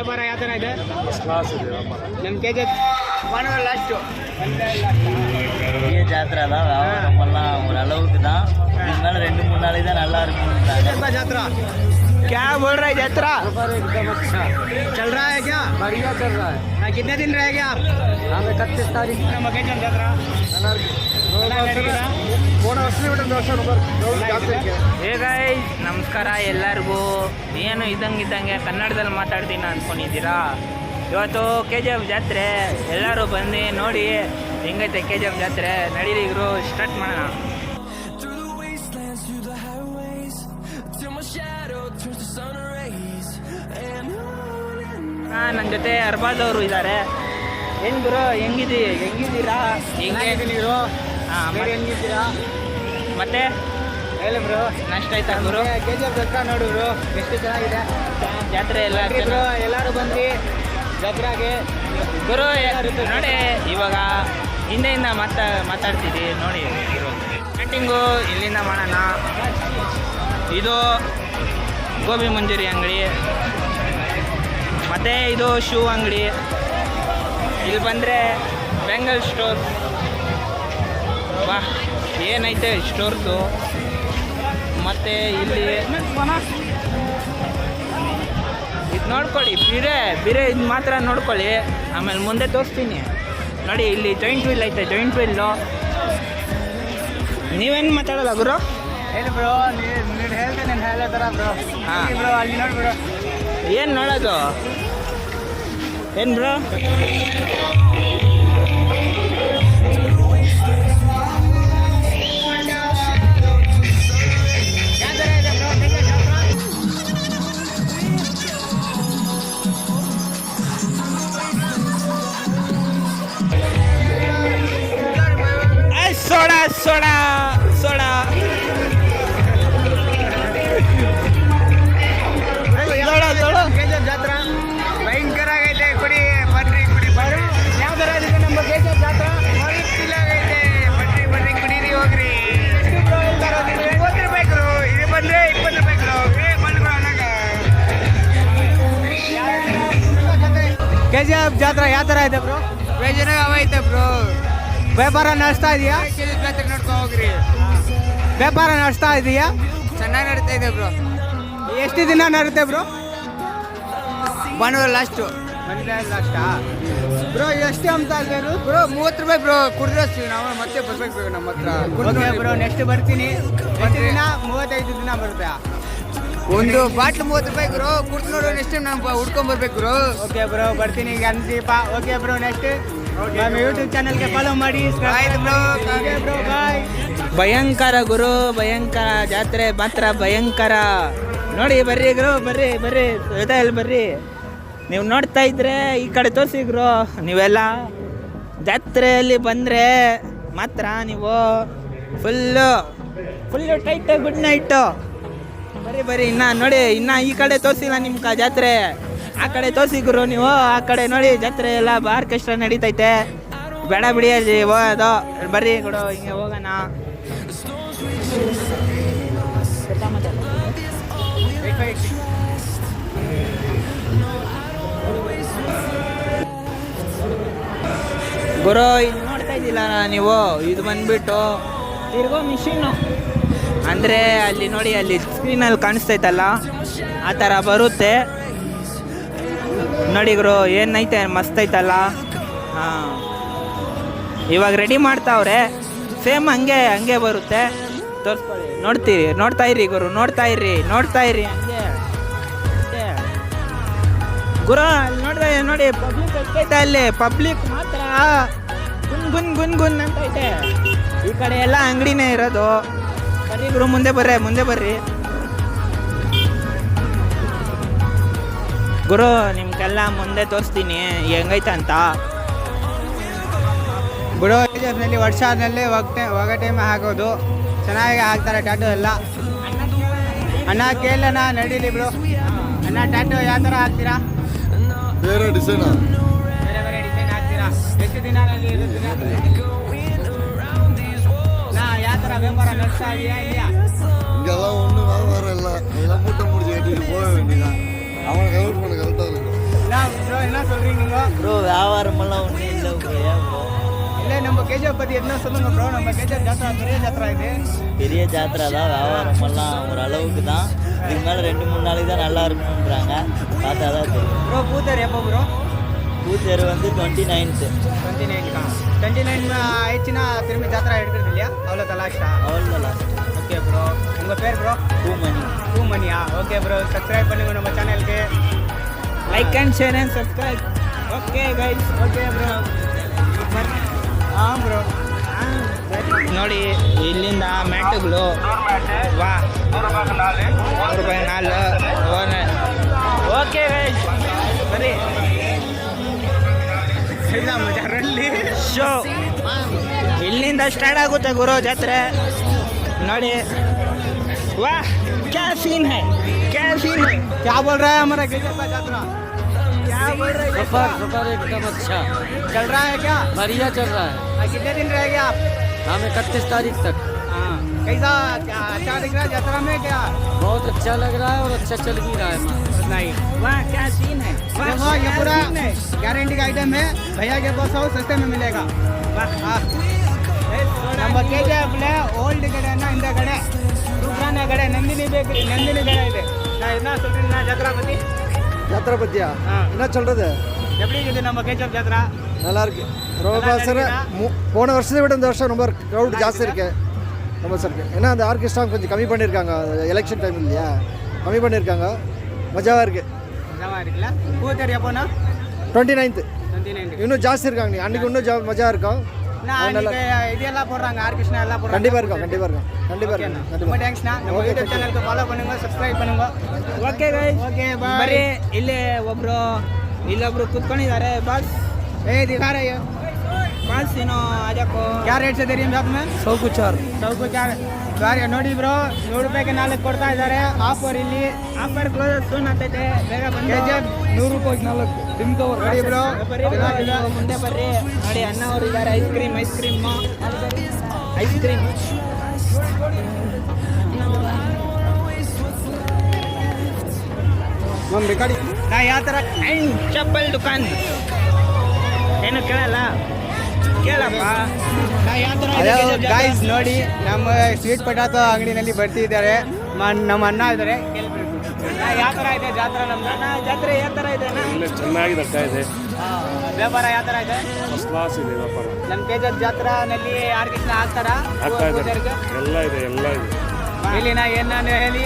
ವ್ಯಾಪಾರ ಯಾವ ಥರ ಇದೆ? ನಿಮ್ಮ ಕೆ ಜಿ பெரிய ஜாத்திரா தான் வியாபாரம் ஒரு அளவுக்கு தான் இருந்தாலும் ரெண்டு மூணு நாளைக்கு தான் நல்லா இருக்கும் ஜாத்திரா क्या बोल रहे जात्रा चल रहा है क्या बढ़िया चल रहा है हाँ, कितने दिन रहेंगे आप हम इकतीस तारीख ನಮ್ಮ ಕೆಜಿ ಜಾತ್ರಾ ಮೂರು ವರ್ಷ ಬಿಟ್ಟು ವರ್ಷ ಜಾತ್ರೆ ಹೇ ಗೈಸ್ ನಮಸ್ಕಾರ ಎಲ್ಲರಿಗೂ ಏನು ಇದ್ದಂಗೆ ಇದ್ದಂಗೆ ಕನ್ನಡದಲ್ಲಿ ಮಾತಾಡ್ತೀನಿ ಅಂದ್ಕೊಂಡಿದ್ದೀರಾ ಇವತ್ತು ಕೆ ಜಿ ಎಫ್ ಜಾತ್ರೆ ಎಲ್ಲರೂ ಬಂದು ನೋಡಿ ಹೆಂಗೈತೆ ಕೆ ಜಿ ಎಫ್ ಜಾತ್ರೆ ನಡೀರಿ ಇವರು ಸ್ಟಾರ್ಟ್ ಮಾಡೋಣ ನನ್ನ ಜೊತೆ ಅರ್ಬಾದ್ ಅವರು ಇದ್ದಾರೆ ಏನ್ ಗುರು ಹೆಂಗಿದಿ? ಹೆಂಗಿದ್ದೀರಾ? ಹೆಂಗಿದ್ದೀರೋ ಹಾಂ ಹೆಂಗಿದ್ದೀರಾ? ಮತ್ತೆ? ಹೇಳಿ ಬ್ರೋ ನಷ್ಟ ಆಯ್ತಾ ಗುರು? ಕೆ ಜಿ ಎಫ್ ನೋಡಿ ಬ್ರೋ ಎಷ್ಟು ಚೆನ್ನಾಗಿದೆ? ಜಾತ್ರೆ ಎಲ್ಲ ಬ್ರೋ ಎಲ್ಲರೂ ಬಂದು ಜಾತ್ರಾಗೆ? ಗುರು ನೋಡಿ ಇವಾಗ ಹಿಂದೆಯಿಂದ ಮಾತಾ ಮಾತಾಡ್ತೀವಿ ನೋಡಿ ಕಟಿಂಗು ಇಲ್ಲಿಂದ ಮಾಡೋಣ. ಇದು ಗೋಬಿ ಮಂಜೂರಿ ಅಂಗಡಿ. ಮತ್ತು ಇದು ಶೂ ಅಂಗಡಿ. ಇಲ್ಲಿ ಬಂದರೆ ಬೆಂಗಲ್ ಸ್ಟೋರ್ ವಾ ಏನೈತೆ ಸ್ಟೋರ್ದು ಮತ್ತು ಇಲ್ಲಿ ಇದು ನೋಡ್ಕೊಳ್ಳಿ ಬಿರೆ ಬಿರೆ ಇದು ಮಾತ್ರ ನೋಡ್ಕೊಳ್ಳಿ. ಆಮೇಲೆ ಮುಂದೆ ತೋರಿಸ್ತೀನಿ. ನೋಡಿ ಇಲ್ಲಿ ಜಾಯಿಂಟ್ ವೀಲ್ ಐತೆ ಜಾಯಿಂಟ್ ವೀಲ್ಲು ನೀವೇನು ಮಾತಾಡೋಲ್ಲ ಗುರು? ಹೇಳಿ ಬ್ರೋ ನೀನು ಹೇಳ್ತೀನಿ ನಾನು ಹೇಳೋ ಥರ ಬ್ರೋ. ಹಾಂ. ಬ್ರೋ ಅಲ್ಲಿ ನೋಡಿ ಬ್ರೋ. ಏನು ನೋಡೋದು? ಏನು ಬ್ರೋ? ಇದೆ ಬ್ರೋ ಬೇಜಾರಾಗ ಅವೈತೆ ಬ್ರೋ ವ್ಯಾಪಾರ ನಡೆಸ್ತಾ ಇದೆಯಾ? ಜಾತ್ರೆ ನೋಡ್ಕೊ ಹೋಗ್ರಿ. ವ್ಯಾಪಾರ ನಡೆಸ್ತಾ ಇದೆಯಾ? ಚೆನ್ನಾಗಿ ನಡೀತಾ ಇದೆ ಬ್ರೋ ಎಷ್ಟು ದಿನ ನಡುತ್ತೆ ಬ್ರೋ ಭಾನುವಾರ ಲಾಸ್ಟು ಲಾಸ್ಟಾ ಬ್ರೋ ಎಷ್ಟು ಅಂತ ಅಲ್ವೇನು ಬ್ರೋ ಮೂವತ್ತು ರೂಪಾಯಿ ಬ್ರೋ ಕುಡಿದ್ರಸ್ತೀವಿ ನಾವು. ಮತ್ತೆ ಬರ್ಬೇಕು ನಮ್ಮ ಹತ್ರ ಬ್ರೋ ನೆಕ್ಸ್ಟ್ ಬರ್ತೀನಿ. ದಿನ? ಮೂವತ್ತೈದು ದಿನ ಬರುತ್ತೆ. ಒಂದು ಬಾಟ್ಲು ಮೂವತ್ತು ರೂಪಾಯಿ ಗುರು. ಕುಡ್ದು ನೋಡು ನೆಕ್ಸ್ಟ್ ಟೈಮ್ ನಾವು ಹುಡ್ಕೊಂಡ್ ಬರ್ಬೇಕು ಗುರು. ಓಕೆ ಬ್ರೋ ಬರ್ತೀನಿ ಈಗ ಅಂತೀಪ ಓಕೆ ಬ್ರೋ ನೆಕ್ಸ್ಟ್ ನಮ್ಮ ಯೂಟ್ಯೂಬ್ ಚಾನಲ್ಗೆ ಫಾಲೋ ಮಾಡಿ ಭಯಂಕರ ಗುರು ಭಯಂಕರ ಜಾತ್ರೆ ಮಾತ್ರ ಭಯಂಕರ. ನೋಡಿ ಬರ್ರಿ ಗುರು ಬರ್ರಿ ಬರ್ರಿ. ಜೊತೆಯಲ್ಲಿ ಬರ್ರಿ. ನೀವು ನೋಡ್ತಾ ಇದ್ರೆ ಈ ಕಡೆ ತೋರಿಸಿ ಗುರು. ನೀವೆಲ್ಲ ಜಾತ್ರೆಯಲ್ಲಿ ಬಂದರೆ ಮಾತ್ರ ನೀವು full full tight good night ಬರ್ರಿ ಬರೀ, ಇನ್ನ ನೋಡಿ, ಇನ್ನ ಈ ಕಡೆ ತೋರಿಸಿಲ್ಲ ನಿಮ್ಮ ಕ ಜಾತ್ರೆ. ಆ ಕಡೆ ತೋರಿಸಿ ಗುರು ನೀವು, ಆ ಕಡೆ ನೋಡಿ ಜಾತ್ರೆ ಎಲ್ಲ ಆರ್ಕೆಸ್ಟ್ರಾ ನಡೀತೈತೆ. ಬೇಡ ಬಿಡಿ ಹೋಗೋದು ಬರ್ರಿ ಕೊಡು ಹಿಂಗೆ ಹೋಗೋಣ. ಗುರು, ಇದು ನೋಡ್ತಾ ಇದ್ದಿಲ್ಲ ನೀವು? ಇದು ಬಂದ್ಬಿಟ್ಟು. ತಿರ್ಗೋ ಮಿಷಿನು ಅಂದರೆ ಅಲ್ಲಿ ನೋಡಿ, ಅಲ್ಲಿ ಸ್ಕ್ರೀನಲ್ಲಿ ಕಾಣಿಸ್ತೈತಲ್ಲ, ಆ ಥರ ಬರುತ್ತೆ. ನೋಡಿ ಗುರು, ಏನೈತೆ ಮಸ್ತ್ ಐತಲ್ಲ ಹಾಂ. ಇವಾಗ ರೆಡಿ ಮಾಡ್ತಾವ್ರೆ. ಸೇಮ್ ಹಂಗೆ ಹಂಗೆ ಬರುತ್ತೆ. ತೋರಿಸ್ಕೊಳ್ಳಿ. ನೋಡ್ತೀರಿ, ನೋಡ್ತಾ ಇರಿ ಗುರು, ನೋಡ್ತಾ ಇರ್ರಿ, ನೋಡ್ತಾ ಇರಿ ಹಂಗೆ. ಗುರು, ಅಲ್ಲಿ ನೋಡಿದ್ರೆ ನೋಡಿ ಪಬ್ಲಿಕ್ ಎಷ್ಟೈತೆ ಅಲ್ಲಿ. ಪಬ್ಲಿಕ್ ಮಾತ್ರ. ಗುನ್ ಗುನ್ ಗುನ್ ಗುನ್ ಅಂತೈತೆ. ಈ ಕಡೆ ಎಲ್ಲ ಅಂಗಡಿನೇ ಇರೋದು. ಬರ್ರಿ ಗುರು ಮುಂದೆ ಬರ್ರಿ ಮುಂದೆ ಬರ್ರಿ. ಗುರು ನಿಮ್ಗೆಲ್ಲ ಮುಂದೆ ತೋರಿಸ್ತೀನಿ. ಹೆಂಗೈತೆ ಅಂತ? ಗುರು ನಲ್ಲಿ ವರ್ಷದಲ್ಲಿ ಹೋಗ್ಟೆ ಹೋಗೋ ಟೈಮ್ ಆಗೋದು. ಚೆನ್ನಾಗಿ ಹಾಕ್ತಾರೆ ಟ್ಯಾಟು ಎಲ್ಲ. ಅಣ್ಣ ಕೇಳಣ ನಡೀಲಿ ಬಿಡು. ಅಣ್ಣ ಟ್ಯಾಟು ಯಾವ ಥರ ಹಾಕ್ತೀರಾ? ಬೇರೆ ಡಿಸೈನ್ ಬೇರೆ ಬೇರೆ ಡಿಸೈನ್ ಹಾಕ್ತೀರಾ? ಎಷ್ಟು ದಿನ இங்கெல்லாம் ஒன்றும் வியாபாரம் இல்லை. எல்லாம் மூட்டை முடிச்சு கட்டிட்டு போக வேண்டியதான் அவனை கலெக்ட் பண்ண கரெக்டாக இருக்கும். ನಾ என்ன சொல்றீங்க நீங்க? ப்ரோ வியாபாரமெல்லாம் ஒன்றும் இல்லை ப்ரோ நம்ம கேஜிஎஃப் பத்தி என்ன சொல்லுங்க ப்ரோ நம்ம கேஜிஎஃப் ஜாத்ரா பெரிய ஜாத்ரா இது. பெரிய ஜாத்திரா தான் வியாபாரமெல்லாம் ஒரு அளவுக்கு தான் இதுக்கு மேலே ரெண்டு மூணு நாளைக்கு தான் நல்லா இருக்கும்ன்றாங்க. பார்த்தா தான் தெரியும். ப்ரோ பூத்தர் எப்போ ப்ரோ பூத்தேர் வந்து டுவெண்ட்டி நைன்த்து டுவெண்ட்டி நைன் தான் டுவெண்ட்டி நைன் ஆயிடுச்சுன்னா திரும்பி ஜாத்ரா எடுக்கிறது இல்லையா அவ்வளோ தலாஷ்டா அவ்வளோ லாஸ்ட் ஓகே ப்ரோ உங்க பேர் ப்ரோ டூ மணி டூ மணியா ஓகே ப்ரோ சப்ஸ்கிரைப் பண்ணுங்க நம்ம சேனலுக்கு like and share and subscribe okay guys okay bro ಹಾಂ ப்ரோ ನೋಡಿ ಇಲ್ಲಿಂದ ಮ್ಯಾಟುಗಳು ವಾ ಮೂರು ರೂಪಾಯಿ ನಾಲ್ಕು ಓಕೆ ಗೈಸ್ ಬರೀ ಮಜಾರಲ್ಲಿ ಶೋ ಇಲ್ಲಿಂದ ಸ್ಟಾರ್ಟ್ ಆಗುತ್ತೆ ಗುರು ಜಾತ್ರೆ ನೋಡಿ ವಾ ಕ್ಯಾ ಸೀನ್ ಹೈ ಕ್ಯಾ ಸೀನ್ ಹೈ क्या बोल रहा है हमारा गेजर का यात्रा क्या बोल रहे हैं सफर सफर एकदम अच्छा चल रहा है क्या बढ़िया चल रहा है हाँ, कितने दिन रहेंगे आप हम इकतीस तारीख तक हाँ कैसा क्या अच्छा दिख रहा है यात्रा में क्या बहुत अच्छा लग रहा है और अच्छा चल भी रहा है माँ नहीं ವಾ ಕ್ಯಾ ಸೀನ್ ಹೈ ವಾ देखो ये क्या पूरा scene है? गारंटी का आइटम है भैया के पास आओ सस्ते में मिलेगा हाँ ನಮ್ಮ ಕೆ ಜಿ ಎಫ್ಲೆ ಓಲ್ಡ್ ಕಡೆನ ಇಂದ ಕಡೆ ರುದ್ರಾನ ಕಡೆ ನಂದಿನಿ ಬೇಕರಿ ನಂದಿನಿ ಕಡೆ ಇದೆ ನಾ என்ன சொல்றேன் நான் ஜாத்ரா பத்தி ஜாத்திரை பத்தியா ஆ. என்ன சொல்றது எப்படி இருக்குது நம்ம கேஜப் ஜாத்ரா நல்லா இருக்கு ரொம்ப நல்லா சார் இருக்குதா? போன வருஷத்தை விட இந்த வருஷம் ரொம்ப க்ரௌட் ஜாஸ்தி இருக்கு கம்பல்சரி ஏன்னா அந்த ஆர்கெஸ்ட்ரா கொஞ்சம் கம்மி பண்ணியிருக்காங்க எலெக்ஷன் டைம் இல்லையா? கம்மி பண்ணியிருக்காங்க மஜாவாக இருக்குது மஜாவாக இருக்குல்ல? பூத்தேரி எப்போனா? டுவெண்ட்டி நைன்த்து இன்னும் ஜாஸ்தி இருக்காங்க. நீ அன்றைக்கி இன்னும் ஜா மஜா இருக்கும். இதெல்லாம் போடுறாங்க. ஆர்கெஸ்ட்ரா எல்லாம் கண்டிப்பாக இருக்கும் கண்டிப்பாக இருக்கும். கண்டிப்பாக இருக்கும் ரொம்ப தேங்க்ஸ்ண்ணா நம்ம ஃபாலோ பண்ணுங்க சப்ஸ்கிரைப் பண்ணுங்க. ಓಕೆ ಗೈಸ್ ಓಕೆ ಬರೀ ಇಲ್ಲೇ ಒಬ್ರು ಇಲ್ಲೊಬ್ರು ಕುತ್ಕೊಂಡಿದ್ದಾರೆ ಬಾಸ್ ಏ ದಿಗಾರಯ್ಯ रहे हैं ಬಾಸ್ ಏನೋ ಅದಕ್ಕೋ क्या रेट से दे रही है आप में सौ कुछ और सब कुछ क्या ಸಾರಿ ನೋಡಿ ಬ್ರೋ ನೂರು ರೂಪಾಯಿಗೆ ನಾಲ್ಕು ಕೊಡ್ತಾ ಇದ್ದಾರೆ ಆಫರ್ ಇಲ್ಲಿ ಆಫರ್ ಕ್ಲೋಸ್ ಸೂನ್ ಆಗ್ತೈತೆ ಬೇಗ ಬಂದು ನೂರು ರೂಪಾಯಿಗೆ ನಾಲ್ಕು ನೋಡಿ ಬ್ರೋ ಬರ್ರಿ bro, ನೀವು ಮುಂದೆ ಬರ್ರಿ ನೋಡಿ ಅಣ್ಣ ಅವರು ಇದ್ದಾರೆ ice cream ice cream ice cream ನಮ್ಮ ರೆಕಾರ್ಡಿ ನಾ ಯಾವ ಥರ ಅಂಡ್ ಚಪ್ಪಲ್ ದುಕಾನ್ ಏನು ಕೇಳಲ್ಲ ಕೇಳಪ್ಪ. ನಾ ಗಾಯ್ಸ್ ನೋಡಿ ನಮ್ಮ ಸ್ವೀಟ್ ಪಟಾಟೋ ಅಂಗಡಿನಲ್ಲಿ ಬರ್ತಿದ್ದಾರೆ. ನಮ್ಮ ಅಣ್ಣ ಇದ್ದಾರೆ. ಯಾವ ಥರ ಇದೆ ಜಾತ್ರೆ ನಮ್ಮ ಅಣ್ಣ ಜಾತ್ರೆ ಯಾವ ಥರ ಇದೆ ಅಣ್ಣ? ಚೆನ್ನಾಗಿ ಬರ್ತಾ ಇದೆ. ವ್ಯಾಪಾರ ಯಾವ ಥರ ಇದೆ? ಫಸ್ಟ್ ಕ್ಲಾಸ್ ಇದೆ ವ್ಯಾಪಾರ. ನಮ್ಮ ತೇಜಸ್ ಜಾತ್ರಾನಲ್ಲಿ ಆರ್ ಕೃಷ್ಣ ಹಾಕ್ತಾರ ಆಗ್ತಾ ಇದೆ. ಎಲ್ಲ ಇದೆ ಎಲ್ಲ ಇದೆ. ಇಲ್ಲಿ ನಾ ಏನ್ ನಾನು ಹೇಳಿ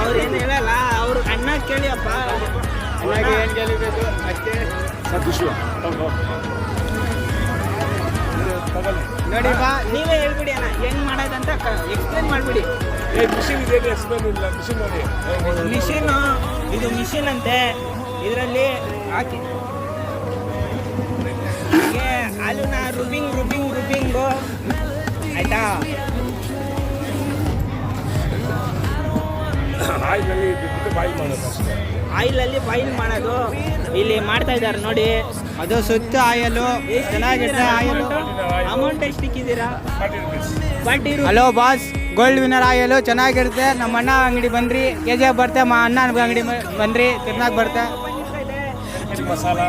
ಅವ್ರು ಏನು ಹೇಳಲ್ಲ ಅವ್ರು ಅಣ್ಣ ಕೇಳಿಯಪ್ಪ. ಅಣ್ಣಗೆ ಏನ್ ಕೇಳಬೇಕು ಅಷ್ಟೇ. ಸರ್. ನೋಡಿ ಬಾ ನೀವೇ ಹೇಳ್ಬಿಡಿ ಅಣ್ಣ ಹೆಂಗ್ ಮಾಡೋದಂತ ಎಕ್ಸ್ಪ್ಲೇನ್ ಮಾಡ್ಬಿಡಿ. ಏ ಮಿಷಿನ್ ಇದೆ ಎಕ್ಸ್ಪ್ಲೇನ್ ಇಲ್ಲ ಮಿಷಿನ್ ನೋಡಿ. ಮಿಷಿನ್ ಇದು ಮಿಷಿನ್ ಅಂತೆ ಇದರಲ್ಲಿ ಹಾಕಿ. ಹಾಲುನ ರುಬ್ಬಿಂಗ್ ರುಬ್ಬಿಂಗ್ ರುಬ್ಬಿಂಗು. ಆಯ್ತಾ? ಆಯಿಲ್ನಲ್ಲಿ ಬಿಟ್ಟು ಬಾಯಿ ಮಾಡೋದು ಅಷ್ಟೇ. ಆಯಿಲಲ್ಲಿ ಬಾಯ್ಲ್ ಮಾಡೋದು. ಇಲ್ಲಿ ಮಾಡ್ತಾ ಇದ್ದಾರೆ ನೋಡಿ. ಅದು ಸುತ್ತ ಆಯಲು ಚೆನ್ನಾಗಿರುತ್ತೆ ಆಯಲು. ಅಮೌಂಟ್ ಎಷ್ಟು ಇಕ್ಕಿದ್ದೀರಾ forty hello boss gold winner ಆಯಲು ಚೆನ್ನಾಗಿರುತ್ತೆ. ನಮ್ಮ ಅಣ್ಣ ಅಂಗಡಿ ಬಂದ್ರಿ. ಕೆ ಜಿ ಎಫ್ ಬರ್ತೆ ಮಾ ಅಣ್ಣ ಅಂಗಡಿ ಬಂದ್ರಿ. ಚೆನ್ನಾಗಿ ಬರ್ತೆ. ಪೆರಿ ಮಸಾಲ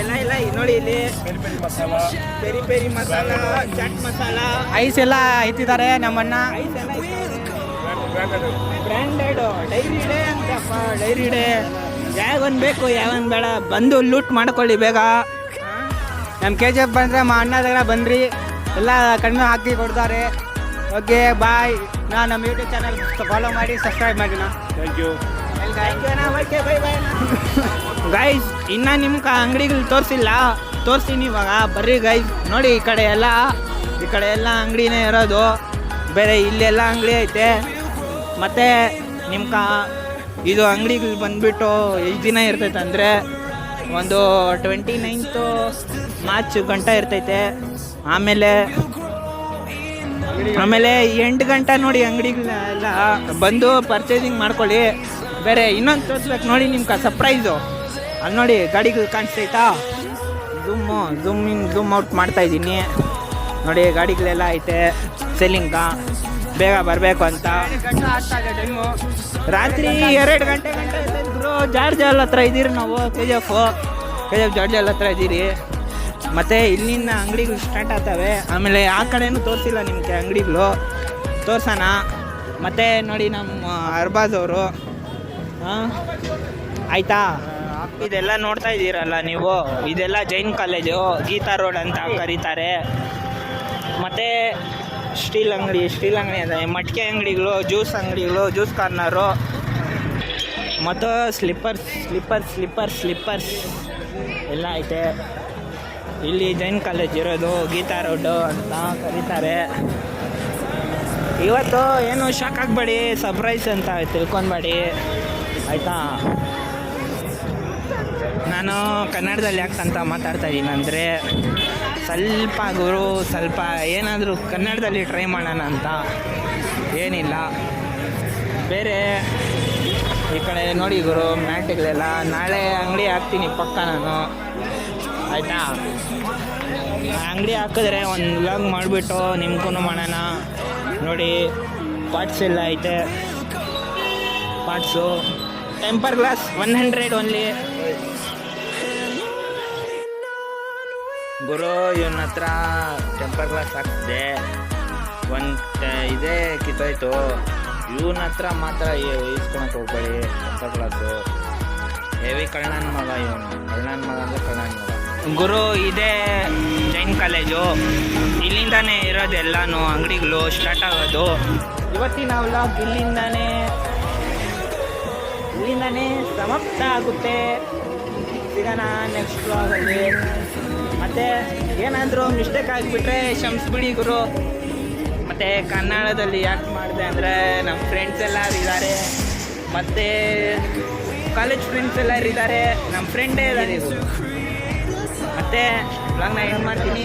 ಎಲ್ಲ ಇಲ್ಲ ನೋಡಿ ಇಲ್ಲಿ. Peri peri masala peri peri masala chaat masala ice ಎಲ್ಲ ಇತ್ತಿದ್ದಾರೆ ನಮ್ಮಣ್ಣ ಐಸ್ ಎಲ್ಲ ಬ್ರ್ಯಾಂಡೆಡ್ ಡೈರಿ ಡೇ ಅಂತಪ್ಪ ಡೈರಿ ಡೇ ಯಾವನ್ ಬೇಕು ಯಾವನ್ ಬೇಡ. ಬಂದು ಲೂಟ್ ಮಾಡ್ಕೊಳ್ಳಿ ಬೇಗ. ನಮ್ ಕೆ ಜಿ ಎಫ್ ಬಂದ್ರೆ ಮಾ ಅಣ್ಣದಾಗ ಬಂದ್ರಿ. ಎಲ್ಲ ಕಣ್ಣು ಹಾಕಿ ಕೊಡ್ತಾರೆ. Okay bye. ನಾ ನಮ್ಮ ಯೂಟ್ಯೂಬ್ ಚಾನಲ್ ಫಾಲೋ ಮಾಡಿ ಸಬ್ಸ್ಕ್ರೈಬ್ ಮಾಡಿ ಗೈಸ್ ಇನ್ನ ನಿಮ್ಮ ಅಂಗಡಿಗಳು ತೋರಿಸಿಲ್ಲ. ತೋರಿಸ್ತೀನಿ ಇವಾಗ. ಬರ್ರಿ ಗೈಸ್ ನೋಡಿ ಈ ಕಡೆ ಎಲ್ಲ. ಈ ಕಡೆ ಎಲ್ಲ ಅಂಗಡಿನೇ ಇರೋದು. ಬೇರೆ ಇಲ್ಲೆಲ್ಲ ಅಂಗಡಿ ಐತೆ. ಮತ್ತು ನಿಮ್ಗೆ ಇದು ಅಂಗಡಿಗೆ ಬಂದ್ಬಿಟ್ಟು ಎಷ್ಟು ದಿನ ಇರ್ತೈತೆ ಅಂದರೆ ಒಂದು ಟ್ವೆಂಟಿ ನೈನ್ತು ಮಾರ್ಚ್ ಗಂಟ ಇರ್ತೈತೆ. ಆಮೇಲೆ ಆಮೇಲೆ ಎಂಟು ಗಂಟೆ ನೋಡಿ ಅಂಗಡಿಗಳೆಲ್ಲ ಬಂದು ಪರ್ಚೇಸಿಂಗ್ ಮಾಡ್ಕೊಳ್ಳಿ. ಬೇರೆ ಇನ್ನೊಂದು ತೋರಿಸ್ಬೇಕು ನೋಡಿ ನಿಮ್ಗೆ ಸರ್ಪ್ರೈಸು ಅಲ್ಲಿ ನೋಡಿ ಗಾಡಿಗಳು ಕಾಣಿಸ್ತೈತಾ zoom zoom in zoom out ಮಾಡ್ತಾಯಿದ್ದೀನಿ ನೋಡಿ ಗಾಡಿಗಳೆಲ್ಲ ಐತೆ ಸೆಲ್ಲಿಂಗ ಬೇಗ ಬರಬೇಕು ಅಂತ. ರಾತ್ರಿ ಎರಡು ಗಂಟೆ ಗಂಟೆ ಜಾರ್ಜ್ ಹತ್ರ ಇದ್ದೀರಿ ನಾವು K G F K G F George ಎಲ್ಲ ಹತ್ರ ಇದ್ದೀರಿ. ಮತ್ತು ಇಲ್ಲಿಂದ ಅಂಗಡಿಗಳು ಸ್ಟಾರ್ಟ್ ಆಗ್ತವೆ. ಆಮೇಲೆ ಆ ಕಡೆನೂ ತೋರಿಸಿಲ್ಲ ನಿಮಗೆ ಅಂಗಡಿಗಳು. ತೋರ್ಸೋಣ. ಮತ್ತು ನೋಡಿ ನಮ್ಮ ಅರ್ಬಾಜ್ ಅವರು. ಆಯಿತಾ? ಇದೆಲ್ಲ ನೋಡ್ತಾ ಇದ್ದೀರಲ್ಲ ನೀವು? ಇದೆಲ್ಲ ಜೈನ್ ಕಾಲೇಜು, ಗೀತಾ ರೋಡ್ ಅಂತ ಕರೀತಾರೆ. ಮತ್ತು ಸ್ಟೀಲ್ ಅಂಗಡಿ ಸ್ಟೀಲ್ ಅಂಗಡಿ ಅಂದರೆ ಮಟ್ಕೆ ಅಂಗಡಿಗಳು, ಜ್ಯೂಸ್ ಅಂಗಡಿಗಳು, ಜ್ಯೂಸ್ ಕಾರ್ನರು. ಮತ್ತು ಸ್ಲಿಪ್ಪರ್ಸ್ ಸ್ಲಿಪ್ಪರ್ಸ್ ಸ್ಲಿಪ್ಪರ್ಸ್ ಸ್ಲಿಪ್ಪರ್ಸ್ ಎಲ್ಲ ಐತೆ. ಇಲ್ಲಿ ಜೈನ್ ಕಾಲೇಜ್ ಇರೋದು, ಗೀತಾ ರೋಡು ಅಂತ ಕರೀತಾರೆ. ಇವತ್ತು ಏನು ಶಾಕ್ ಆಗಬೇಡಿ ಸರ್ಪ್ರೈಸ್ ಅಂತ ತಿಳ್ಕೊಬೇಡಿ ಆಯಿತಾ? ನಾನು ಕನ್ನಡದಲ್ಲಿ ಯಾಕಂತ ಮಾತಾಡ್ತಾ ಇದ್ದೀನಿ ಅಂದರೆ ಸ್ವಲ್ಪ ಗುರು, ಸ್ವಲ್ಪ ಏನಾದರೂ ಕನ್ನಡದಲ್ಲಿ ಟ್ರೈ ಮಾಡೋಣ ಅಂತ. ಏನಿಲ್ಲ. ಬೇರೆ ಈ ಕಡೆ ನೋಡಿ ಗುರು ಮ್ಯಾಟ್ಗಳೆಲ್ಲ ನಾಳೆ ಅಂಗಡಿ ಹಾಕ್ತೀನಿ ಪಕ್ಕ ನಾನು. ಆಯಿತಾ? ಅಂಗಡಿ ಹಾಕಿದ್ರೆ ಒಂದು ವ್ಲಾಗ್ ಮಾಡಿಬಿಟ್ಟು ನಿಮ್ಗೂ ಮಾಡೋಣ. ನೋಡಿ ಪಾರ್ಟ್ಸ್ ಎಲ್ಲ ಐತೆ. Parts temper glass one hundred only ಗುರು, ಇವನ ಹತ್ರ ಟೆಂಪರ್ ಗ್ಲಾಸ್ ಹಾಕ್ತಿದೆ ಒಂದು ಇದೇ ಕಿತ್ತೋಯ್ತು. ಇವನ ಹತ್ರ ಮಾತ್ರ ಇಸ್ಕೊಳಕ್ಕೆ ಹೋಗ್ಬೇಡಿ ಟೆಂಪರ್ ಗ್ಲಾಸು ಹೆವಿ ಕಳ್ಳನ ಮಗ ಇವನು. ಕಳ್ಳನ ಮಗ ಅಂದರೆ ಕಳ್ಳನ ಮಗ. ಗುರು, ಇದೇ ಜೈನ್ ಕಾಲೇಜು. ಇಲ್ಲಿಂದಾನೇ ಇರೋದು ಎಲ್ಲಾನು ಅಂಗಡಿಗಳು ಸ್ಟಾರ್ಟ್ ಆಗೋದು. ಇವತ್ತಿನ ವ್ಲಾಗ್ ಇಲ್ಲಿಂದಾನೇ ಇಲ್ಲಿಂದಾನೇ ಸಮಾಪ್ತ ಆಗುತ್ತೆ. ಸಿಗೋಣ ನೆಕ್ಸ್ಟ್ ವ್ಲಾಗಲ್ಲಿ ಮತ್ತು ಏನಾದರೂ ಮಿಸ್ಟೇಕ್ ಆಗಿಬಿಟ್ರೆ ಕ್ಷಮಿಸ್ಬಿಡಿ ಗುರು. ಮತ್ತು ಕನ್ನಡದಲ್ಲಿ ಯಾಕೆ ಮಾಡಿದೆ ಅಂದರೆ ನಮ್ಮ ಫ್ರೆಂಡ್ಸ್ ಎಲ್ಲ ಇದ್ದಾರೆ ಮತ್ತು ಕಾಲೇಜ್ ಫ್ರೆಂಡ್ಸ್ ಎಲ್ಲ ಇದ್ದಾರೆ ನಮ್ಮ ಫ್ರೆಂಡೇ ಇದ್ದಾರೆ ಮತ್ತು ನಾನು ಏನು ಮಾಡ್ತೀನಿ.